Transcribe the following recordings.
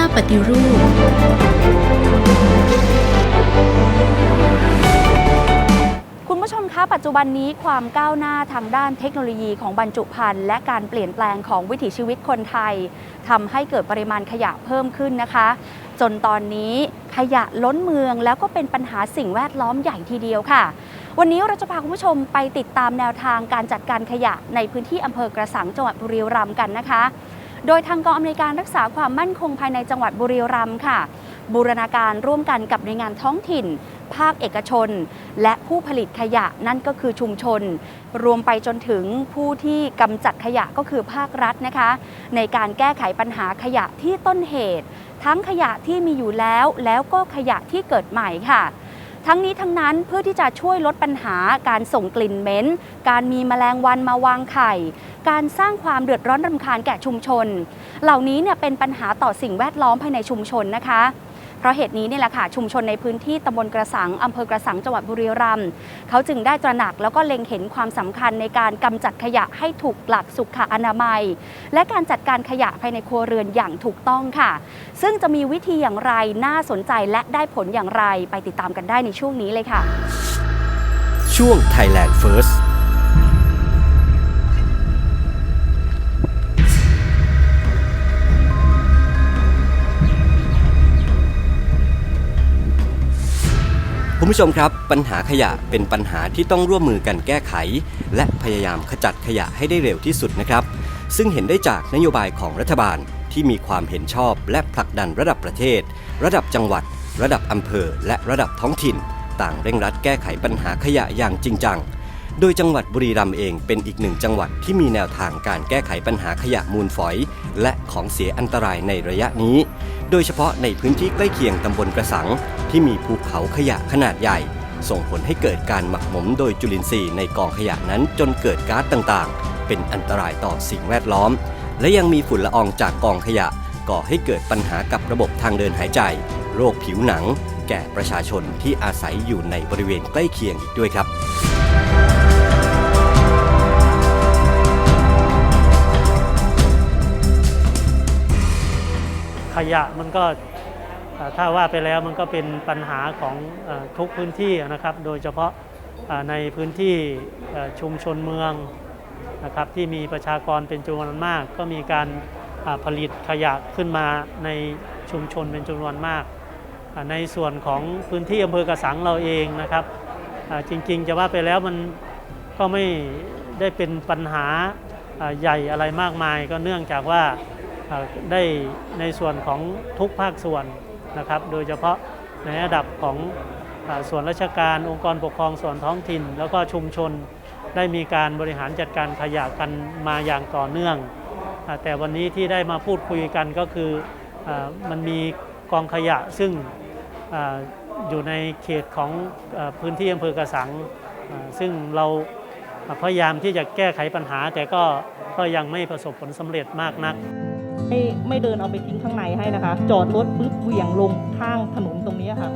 ก้าปฏิรูป คุณผู้ชมคะปัจจุบันนี้ความก้าวหน้าทางด้านเทคโนโลยีของบรรจุภัณฑ์และการเปลี่ยนแปลงของวิถีชีวิตคนไทยทำให้เกิดปริมาณขยะเพิ่มขึ้นนะคะ จนตอนนี้ขยะล้นเมืองแล้วก็เป็นปัญหาสิ่งแวดล้อมใหญ่ทีเดียวค่ะ วันนี้เราจะพาคุณผู้ชมไปติดตามแนวทางการจัดการขยะในพื้นที่อำเภอกระสังจังหวัดบุรีรัมย์กันนะคะ โดยทางกองอำนวยการรักษาความมั่นคงภายในจังหวัดบุรีรัมย์ค่ะ บูรณาการร่วมกันกับหน่วยงานท้องถิ่น ภาคเอกชน และผู้ผลิตขยะนั่นก็คือชุมชน รวมไปจนถึงผู้ที่กำจัดขยะก็คือภาครัฐนะคะ ในการแก้ไขปัญหาขยะที่ต้นเหตุ ทั้งขยะที่มีอยู่แล้วแล้วก็ขยะที่เกิดใหม่ค่ะ ทั้งนี้ทั้งนั้นเพื่อที่จะช่วยลดปัญหาการส่งกลิ่นเหม็น การมีแมลงวันมาวางไข่ การสร้างความเดือดร้อนรำคาญแก่ชุมชน เหล่านี้เนี่ยเป็นปัญหาต่อสิ่งแวดล้อมภายในชุมชนนะคะ เพราะเหตุนี้นี่แหละค่ะชุมชนในพื้นที่ตำบลกระสังอำเภอกระสังจังหวัดบุรีรัมย์เขาจึงได้ตระหนักแล้วก็เล็งเห็นความสำคัญในการกำจัดขยะให้ถูกหลักสุขอนามัย และการจัดการขยะภายในครัวเรือนอย่างถูกต้องค่ะ ซึ่งจะมีวิธีอย่างไรน่าสนใจและได้ผลอย่างไรไปติดตามกันได้ในช่วงนี้เลยค่ะ ช่วง Thailand First ผู้ชมครับ ปัญหาขยะเป็นปัญหาที่ต้องร่วมมือกันแก้ไข และพยายามขจัดขยะให้ได้เร็วที่สุดนะครับ ซึ่งเห็นได้จากนโยบายของรัฐบาลที่มีความเห็นชอบและผลักดันระดับประเทศ ระดับจังหวัด ระดับอำเภอ และระดับท้องถิ่น ต่างเร่งรัดแก้ไขปัญหาขยะอย่างจริงจัง โดยจังหวัดบุรีรัมย์เองเป็นอีกหนึ่งจังหวัดที่มีแนวทางการแก้ไขปัญหาขยะมูลฝอย และของเสียอันตรายในระยะนี้ โดยเฉพาะในพื้นที่ใกล้เคียงตำบลกระสัง ที่มีภูเขาขยะขนาดใหญ่ ส่งผลให้เกิดการหมักหมมโดยจุลินทรีย์ในกองขยะนั้นจนเกิดก๊าซต่างๆ เป็นอันตรายต่อสิ่งแวดล้อม และยังมีฝุ่นละอองจากกองขยะ ก่อให้เกิดปัญหากับระบบทางเดินหายใจ โรคผิวหนัง แก่ประชาชนที่อาศัยอยู่ในบริเวณใกล้เคียงอีกด้วยครับ ยะมันก็ถ้าว่าไปแล้วมันก็เป็นปัญหาของอทุกพื้นที่นะครับ โดยเฉพาะในพื้นที่ชุมชนเมืองนะครับที่มีประชากรเป็นจำนวนมาก ก็มีการผลิตขยะขึ้นมาในชุมชนเป็นจำนวนมาก ในส่วนของพื้นที่อำเภอกระสังเราเองนะครับ จริงๆจะว่าไปแล้วมันก็ไม่ได้เป็นปัญหาใหญ่อะไรมากมาย ก็เนื่องจากว่า ได้ในส่วนของทุกภาคส่วนนะครับ โดยเฉพาะในระดับของส่วนราชการองค์กรปกครองส่วนท้องถิ่น แล้วก็ชุมชนได้มีการบริหารจัดการขยะกันมาอย่างต่อเนื่อง แต่วันนี้ที่ได้มาพูดคุยกันก็คืออมันมีกองขยะซึ่งออยู่ในเขตของอพื้นที่อำเภอกระสัง ซึ่งเราพยายามที่จะแก้ไขปัญหา แต่ก็ก็ยังไม่ประสบผลสำเร็จมากนัก ไม่ไม่เดินเอาไปทิ้งข้างในให้นะคะ จอดรถปุ๊บเหวี่ยงลงข้างถนนตรงนี้ค่ะ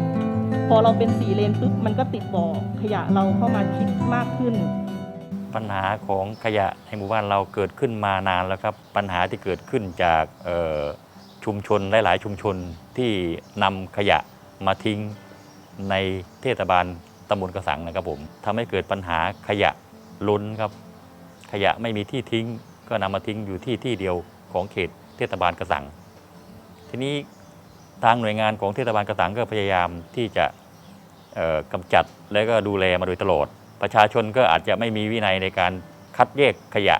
พอเราเป็นสี่เลนปุ๊บมันก็ติดบ่อขยะเราเข้ามาคิดมากขึ้น ปัญหาของขยะในหมู่บ้านเราเกิดขึ้นมานานแล้วครับ ปัญหาที่เกิดขึ้นจากชุมชนหลาย ๆ ชุมชนที่นำขยะมาทิ้งในเทศบาลตำบลกระสังนะครับผมทำให้เกิดปัญหาขยะล้นครับ ขยะไม่มีที่ทิ้ง ก็นำมาทิ้งอยู่ที่ที่เดียวของเขต เทศบาลกระสัง ทีนี้ทางหน่วยงานของเทศบาลกระสังก็พยายามที่จะเอ่อกำจัดและก็ดูแลมาโดยตลอด ประชาชนก็อาจจะไม่มีวินัยในการคัดแยกขยะ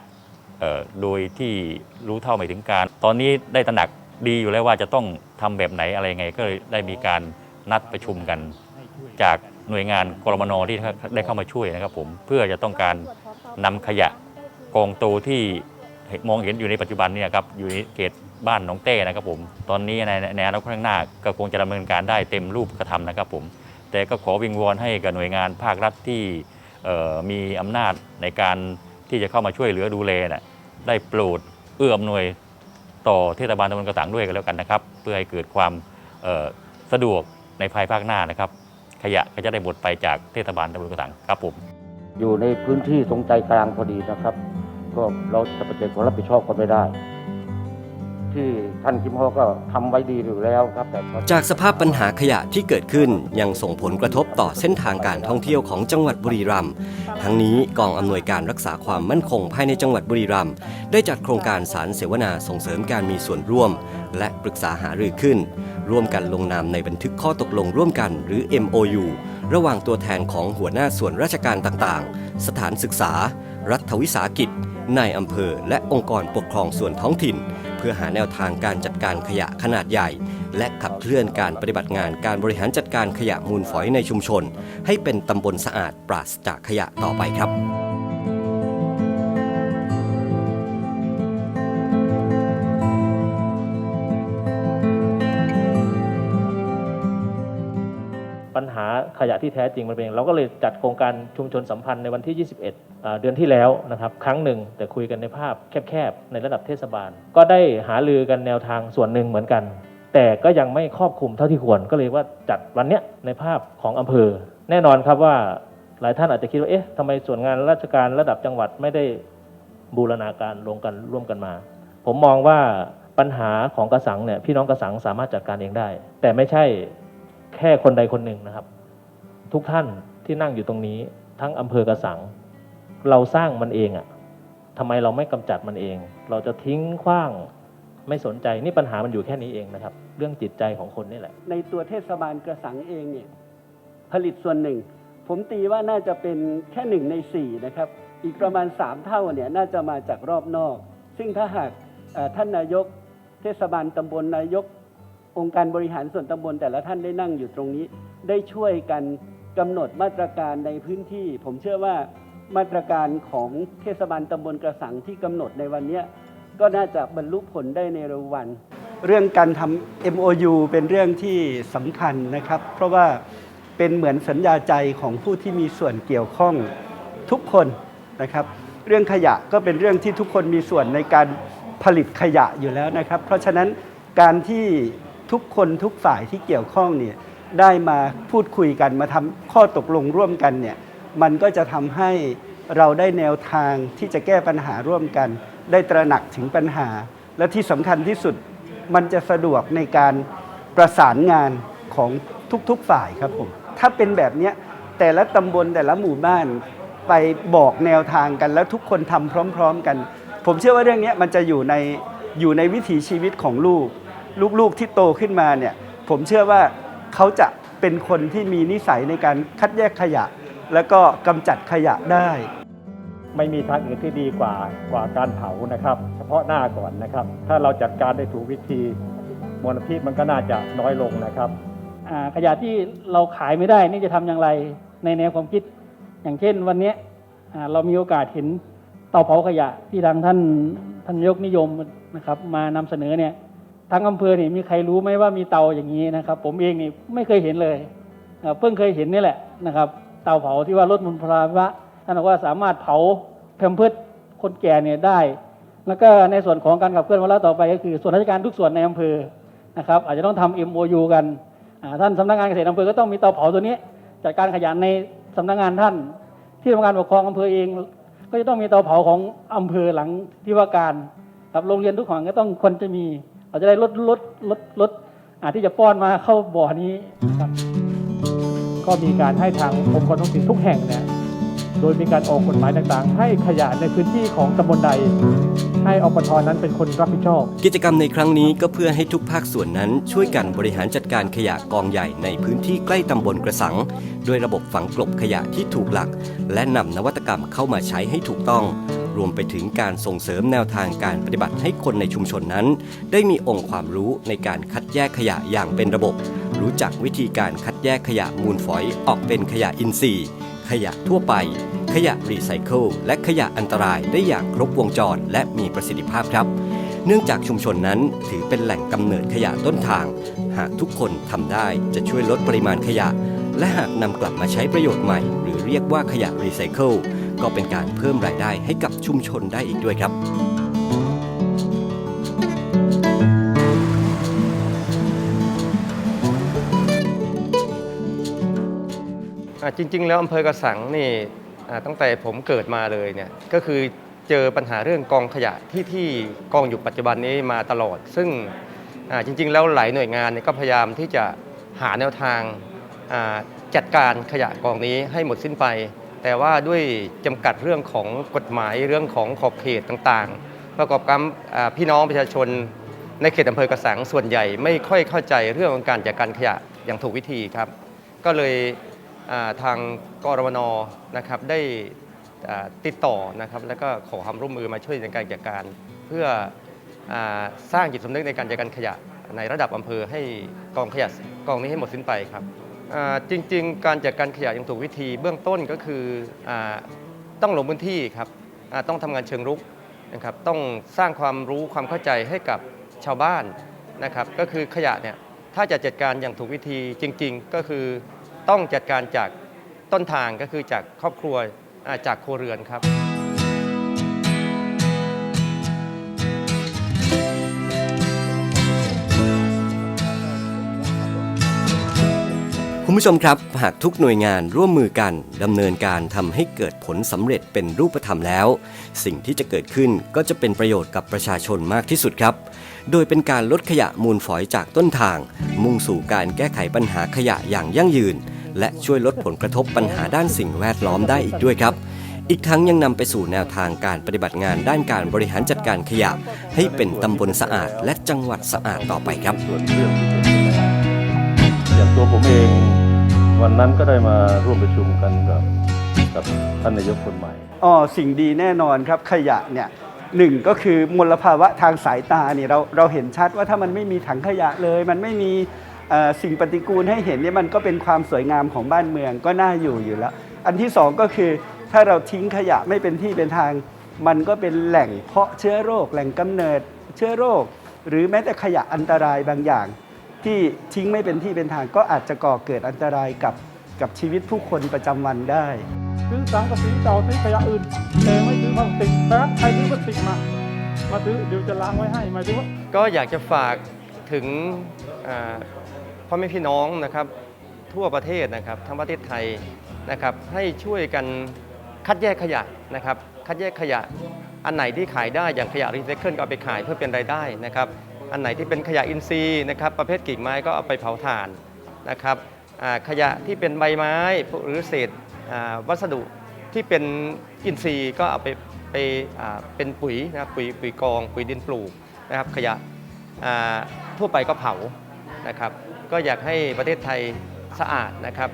โดยที่รู้เท่าไม่ถึงการ ตอนนี้ได้ตระหนักดีอยู่แล้วว่าจะต้องทำแบบไหนอะไรไงก็เลยได้มีการนัดประชุมกัน จากหน่วยงานกรมนที่ได้เข้ามาช่วยนะครับผมเพื่อจะต้องการนำขยะกองโตที่ มองเห็นอยู่ในปัจจุบันเนี่ยครับอยู่ในเขตบ้านหนองเต้นะครับผม ตอนนี้ในในอนาคตข้างหน้าก็คงจะดำเนินการได้เต็มรูปกระทำนะครับผม แต่ก็ขอวิงวอนให้กับหน่วยงานภาครัฐที่มีอำนาจในการที่จะเข้ามาช่วยเหลือดูแลนะได้โปรดเอื้ออำนวยต่อเทศบาลตำบลกระสังด้วยกันแล้วกันนะครับ เพื่อให้เกิดความสะดวกในภายภาคหน้านะครับ ขยะก็จะได้หมดไปจากเทศบาลตำบลกระสังครับผมอยู่ในพื้นที่ตรงใจกลางพอดีนะครับ ก็เราจะปฏิเสธความรับผิดชอบก็ไม่ได้ ที่ท่านคิมฮอก็ทำไว้ดีอยู่แล้วครับแต่จากสภาพปัญหาขยะที่เกิดขึ้นยังส่งผลกระทบต่อเส้นทางการท่องเที่ยวของจังหวัดบุรีรัมย์ทั้งนี้กองอำนวยการรักษาความมั่นคงภายในจังหวัดบุรีรัมย์ได้จัดโครงการสารเสวนาส่งเสริมการมีส่วนร่วม และปรึกษาหารือขึ้น ร่วมกันลงนามในบันทึกข้อตกลงร่วมกันหรือ MOU ระหว่างตัวแทนของหัวหน้าส่วนราชการต่างๆ สถานศึกษา รัฐวิสาหกิจนายอำเภอ และองค์กรปกครองส่วนท้องถิ่น เพื่อหาแนวทางการจัดการขยะขนาดใหญ่ และขับเคลื่อนการปฏิบัติงานการบริหารจัดการขยะมูลฝอยในชุมชน ให้เป็นตำบลสะอาดปราศจากขยะต่อไปครับ ปัญหาขยะที่แท้จริงมันเป็นยังไงเราก็เลยจัดโครงการชุมชนสัมพันธ์ในวันที่ 21 เดือนที่แล้วนะครับครั้งหนึ่งแต่คุยกันในภาพแคบๆ ในระดับเทศบาล ก็ได้หาลือกันแนวทางส่วนหนึ่งเหมือนกัน แต่ก็ยังไม่ครอบคลุมเท่าที่ควรก็เลยว่าจัดวันนี้ในภาพของอำเภอ แน่นอนครับว่าหลายท่านอาจจะคิดว่าเอ๊ะทำไมส่วนงานราชการระดับจังหวัดไม่ได้บูรณาการลงกันร่วมกันมา ผมมองว่าปัญหาของกระสังเนี่ยพี่น้องกระสังสามารถจัดการเองได้ แต่ไม่ใช่ แค่คนใดคนหนึ่งนะครับ ทุกท่านที่นั่งอยู่ตรงนี้ ทั้งอำเภอกระสัง เราสร้างมันเองอะ่ะทำไมเราไม่กำจัดมันเอง เราจะทิ้งขว้างไม่สนใจนี่ปัญหามันอยู่แค่นี้เองนะครับ เรื่องจิตใจของคนนี่แหละ ในตัวเทศบาลกระสังเองเนี่ยผลิตส่วนหนึ่ง ผมตีว่าน่าจะเป็นแค่หนึ่งในสี่นะครับ อีกประมาณ 3 เท่าเนี่ยน่าจะมาจากรอบนอก ซึ่งถ้าหากท่านนายก เทศบาลตำบลนายก องค์การบริหารส่วนตำบลแต่ละท่านได้นั่งอยู่ตรงนี้ ได้ช่วยกันกำหนดมาตรการในพื้นที่ ผมเชื่อว่ามาตรการของเทศบาลตำบลกระสังที่กำหนดในวันนี้ก็น่าจะบรรลุผลได้ในเร็ววัน เรื่องการทำ MOU เป็นเรื่องที่สำคัญนะครับ เพราะว่าเป็นเหมือนสัญญาใจของผู้ที่มีส่วนเกี่ยวข้องทุกคนนะครับ เรื่องขยะก็เป็นเรื่องที่ทุกคนมีส่วนในการผลิตขยะอยู่แล้วนะครับ เพราะฉะนั้นการที่ ทุกคนทุกฝ่ายที่เกี่ยวข้องเนี่ยได้มาพูดคุยกันมาทำข้อตกลงร่วมกันเนี่ยมันก็จะทำให้เราได้แนวทางที่จะแก้ปัญหาร่วมกัน ได้ตระหนักถึงปัญหา และที่สำคัญที่สุดมันจะสะดวกในการประสานงานของทุกๆฝ่ายครับผมถ้าเป็นแบบนี้แต่ละตำบลแต่ละหมู่บ้านไปบอกแนวทางกัน แล้วทุกคนทำพร้อม ๆ กัน ผมเชื่อว่าเรื่องนี้มันจะอยู่ในอยู่ในวิถีชีวิตของลูก ลูกๆที่โตขึ้นมาเนี่ยผมเชื่อว่าเขาจะเป็นคนที่มีนิสัยในการคัดแยกขยะ แล้วก็กำจัดขยะได้ ไม่มีทางอื่นที่ดีกว่ากว่าการเผานะครับ เฉพาะหน้าก่อนนะครับ ถ้าเราจัดการได้ถูกวิธีมลพิษมันก็น่าจะน้อยลงนะครับอ่าขยะที่เราขายไม่ได้นี่จะทำอย่างไรในแนวความคิด อย่างเช่นวันเนี้ยอ่าเรามีโอกาสเห็นเตาเผาขยะที่ทางท่านท่านนายกนิยมนะครับ มานำเสนอเนี่ย ทั้งอำเภอเนี่ยมีใครรู้ไหมว่ามีเตาอย่างนี้นะครับ ผมเองนี่ไม่เคยเห็นเลยเพิ่งเคยเห็นนี่แหละนะครับ เตาเผาที่ว่าลดมลภาวะท่านบอกว่าสามารถเผาแพมเพิร์สคนแก่เนี่ยได้ แล้วก็ในส่วนของการขับเคลื่อนวาระต่อไปก็คือส่วนราชการทุกส่วนในอำเภอนะครับ อาจจะต้องทำ MOU กันท่านสำนักงานเกษตรอำเภอก็ต้องมีเตาเผาตัวนี้จัดการขยะในสำนักงานท่าน ที่ทำการปกครองอำเภอเอง ก็จะต้องมีเตาเผาของอำเภอหลังที่ว่าการครับโรงเรียนทุกแห่งก็ต้องควรจะมี เราจะได้ลดลดลดลดอาที่จะป้อนมาเข้าบ่อนี้ครับ ก็มีการให้ทางองค์กรท้องถิ่นทุกแห่งเนี่ยโดยมีการออกกฎหมายต่างๆ ให้ขยะในพื้นที่ของตำบลใด ให้อปทนั้นเป็นคนรับผิดชอบ กิจกรรมในครั้งนี้ก็เพื่อให้ทุกภาคส่วนนั้นช่วยกันบริหารจัดการขยะกองใหญ่ในพื้นที่ใกล้ตำบลกระสังโดยระบบฝังกลบขยะที่ถูกหลัก และนำนวัตกรรมเข้ามาใช้ให้ถูกต้อง รวมไปถึงการส่งเสริมแนวทางการปฏิบัติให้คนในชุมชนนั้น ได้มีองค์ความรู้ในการคัดแยกขยะอย่างเป็นระบบ รู้จักวิธีการคัดแยกขยะมูลฝอยออกเป็นขยะอินทรีย์ ขยะทั่วไป ขยะรีไซเคิลและขยะอันตรายได้อย่างครบวงจรและมีประสิทธิภาพครับ เนื่องจากชุมชนนั้นถือเป็นแหล่งกำเนิดขยะต้นทาง หากทุกคนทำได้จะช่วยลดปริมาณขยะ และหากนำกลับมาใช้ประโยชน์ใหม่ หรือเรียกว่าขยะรีไซเคิล ก็เป็นการเพิ่มรายได้ให้กับชุมชนได้อีกด้วยครับจริง ๆ แล้วอำเภอกระสังนี่ตั้งแต่ผมเกิดมาเลยเนี่ยก็คือเจอปัญหาเรื่องกองขยะที่ที่กองอยู่ปัจจุบันนี้มาตลอด ซึ่งจริง ๆ แล้วหลายหน่วยงานก็พยายามที่จะหาแนวทางจัดการขยะกองนี้ให้หมดสิ้นไป แต่ว่าด้วยจำกัดเรื่องของกฎหมายเรื่องของขอบเขตต่างๆ ประกอบกับพี่น้องประชาชนในเขตอำเภอกระสังส่วนใหญ่ไม่ค่อยเข้าใจเรื่องของการจัดการขยะอย่างถูกวิธีครับ ก็เลยทางกรมนนะครับได้ติดต่อนะครับแล้วก็ขอความร่วมมือมาช่วยในการจัดการ เพื่ออสร้างจิตสำนึกในการจัดการขยะในระดับอำเภอให้กองขยะกองนี้ให้หมดสิ้นไปครับ จริง ๆ การจัดการขยะอย่างถูกวิธีเบื้องต้นก็คืออต้องลงพื้นที่ครับต้องทำงานเชิงรุกนะครับต้องสร้างความรู้ความเข้าใจให้กับชาวบ้านนะครับก็คือขยะเนี่ยถ้าจะจัดการอย่างถูกวิธีจริง ๆ ก็คือต้องจัดการจากต้นทางก็คือจากครอบครัวจากครัวเรือนครับ คุณผู้ชมครับ หากทุกหน่วยงานร่วมมือกันดำเนินการทำให้เกิดผลสำเร็จเป็นรูปธรรมแล้ว สิ่งที่จะเกิดขึ้นก็จะเป็นประโยชน์กับประชาชนมากที่สุดครับ โดยเป็นการลดขยะมูลฝอยจากต้นทาง มุ่งสู่การแก้ไขปัญหาขยะอย่างยั่งยืน และช่วยลดผลกระทบปัญหาด้านสิ่งแวดล้อมได้อีกด้วยครับอีกทั้งยังนำไปสู่แนวทางการปฏิบัติงานด้านการบริหารจัดการขยะ ให้เป็นตำบลสะอาดและจังหวัดสะอาดต่อไปครับ อย่างตัวผมเอง วันนั้นก็ได้มาร่วมประชุมกันกับกับท่านนายกคนใหม่อ๋อสิ่งดีแน่นอนครับขยะเนี่ยหนึ่งก็คือมลภาวะทางสายตาเนี่ยเราเราเห็นชัดว่าถ้ามันไม่มีถังขยะเลย มันไม่มีสิ่งปฏิกูลให้เห็นเนี่ยมันก็เป็นความสวยงามของบ้านเมืองก็น่าอยู่อยู่แล้ว อันที่สองก็คือถ้าเราทิ้งขยะไม่เป็นที่เป็นทาง มันก็เป็นแหล่งเพาะเชื้อโรค แหล่งกำเนิดเชื้อโรค หรือแม้แต่ขยะอันตรายบางอย่าง ที่ทิ้งไม่เป็นที่เป็นทางก็อาจจะก่อเกิดอันตรายกับกับชีวิตผู้คนประจำวันได้ ซื้อสังกะสีเก่าซื้อขยะอื่นแต่ไม่ซื้อพลาสติกนะใครซื้อพลาสติกมา มาซื้อเดี๋ยวจะล้างไว้ให้หมายถึงว่าก็อยากจะฝากถึงอ่าพ่อแม่พี่น้องนะครับทั่วประเทศนะครับทั้งประเทศไทยนะครับให้ช่วยกันคัดแยกขยะนะครับคัดแยกขยะอันไหนที่ขายได้อย่างขยะรีไซเคิลก็เอาไปขายเพื่อเป็นรายได้นะครับ อันไหนที่เป็นขยะอินทรีย์นะครับประเภทกิ่งไม้ก็เอาไปเผาถ่านนะครับขยะที่เป็นใบไม้หรือเศษวัสดุที่เป็นอินทรีย์ก็เอาไปไปเป็นปุ๋ยนะครับปุ๋ยปุ๋ยกอง ปุ๋ยดินปลูกนะครับขยะทั่วไปก็เผานะครับก็อยากให้ประเทศไทยสะอาดนะครับ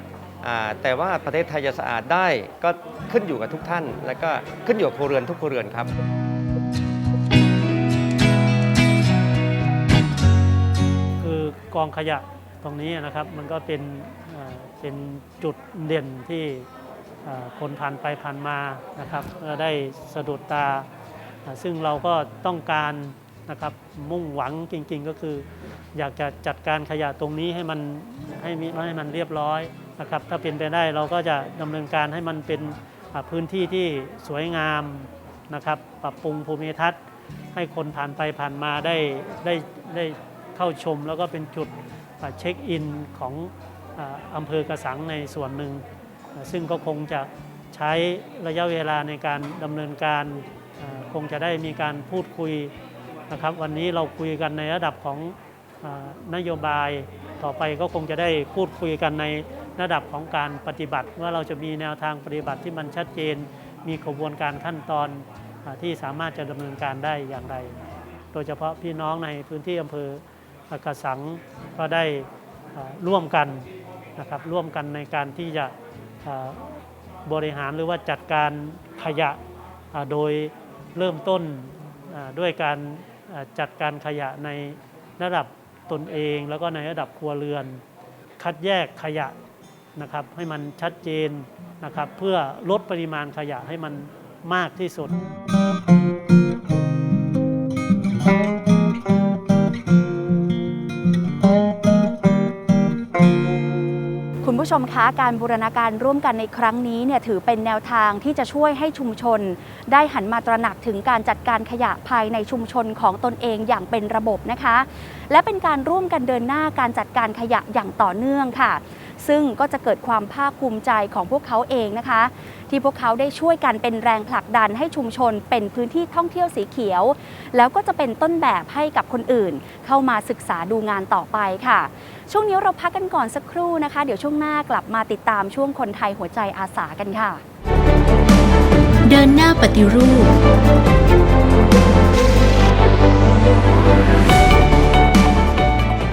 แต่ว่าประเทศไทยจะสะอาดได้ก็ขึ้นอยู่กับทุกท่าน แล้วก็ขึ้นอยู่กับครัวเรือนทุกครัวเรือนครับ กองขยะตรงนี้นะครับ มันก็เป็นเป็นจุดเด่นที่คนผ่านไปผ่านมานะครับได้สะดุดตา ซึ่งเราก็ต้องการนะครับมุ่งหวังจริงๆก็คือ อยากจะจัดการขยะตรงนี้ให้มันให้มีให้มันเรียบร้อยนะครับถ้าเป็นไปได้เราก็จะดำเนินการให้มันเป็นพื้นที่ที่สวยงามนะครับ ปรับปรุงภูมิทัศน์ ให้คนผ่านไปผ่านมาได้ได้ได้ เข้าชม แล้วก็เป็นจุดเช็คอินของอำเภอกระสังในส่วนหนึ่ง ซึ่งก็คงจะใช้ระยะเวลาในการดำเนินการคงจะได้มีการพูดคุยนะครับ วันนี้เราคุยกันในระดับของนโยบายต่อไปก็คงจะได้พูดคุยกันในระดับของการปฏิบัติ ว่าเราจะมีแนวทางปฏิบัติที่มันชัดเจน มีกระบวนการขั้นตอนที่สามารถจะดำเนินการได้อย่างไร โดยเฉพาะพี่น้องในพื้นที่อำเภอ กระสังก็ได้ร่วมกันนะครับร่วมกันในการที่จะบริหารหรือว่าจัดการขยะโดยเริ่มต้นด้วยการจัดการขยะในระดับตนเอง แล้วก็ในระดับครัวเรือน คัดแยกขยะนะครับให้มันชัดเจนนะครับเพื่อลดปริมาณขยะให้มันมากที่สุด ผู้ชมคะการบูรณาการร่วมกันในครั้งนี้เนี่ยถือเป็นแนวทางที่จะช่วยให้ชุมชน ได้หันมาตระหนักถึงการจัดการขยะภายในชุมชนของตนเองอย่างเป็นระบบนะคะ และเป็นการร่วมกันเดินหน้าการจัดการขยะอย่างต่อเนื่องค่ะ ซึ่งก็จะเกิดความภาคภูมิใจของพวกเขาเองนะคะ ที่พวกเขาได้ช่วยกันเป็นแรงผลักดันให้ชุมชนเป็นพื้นที่ท่องเที่ยวสีเขียว แล้วก็จะเป็นต้นแบบให้กับคนอื่น เข้ามาศึกษาดูงานต่อไปค่ะ ช่วงนี้เราพักกันก่อนสักครู่นะคะ เดี๋ยวช่วงหน้ากลับมาติดตามช่วงคนไทยหัวใจอาสากันค่ะ เดินหน้าปฏิรูป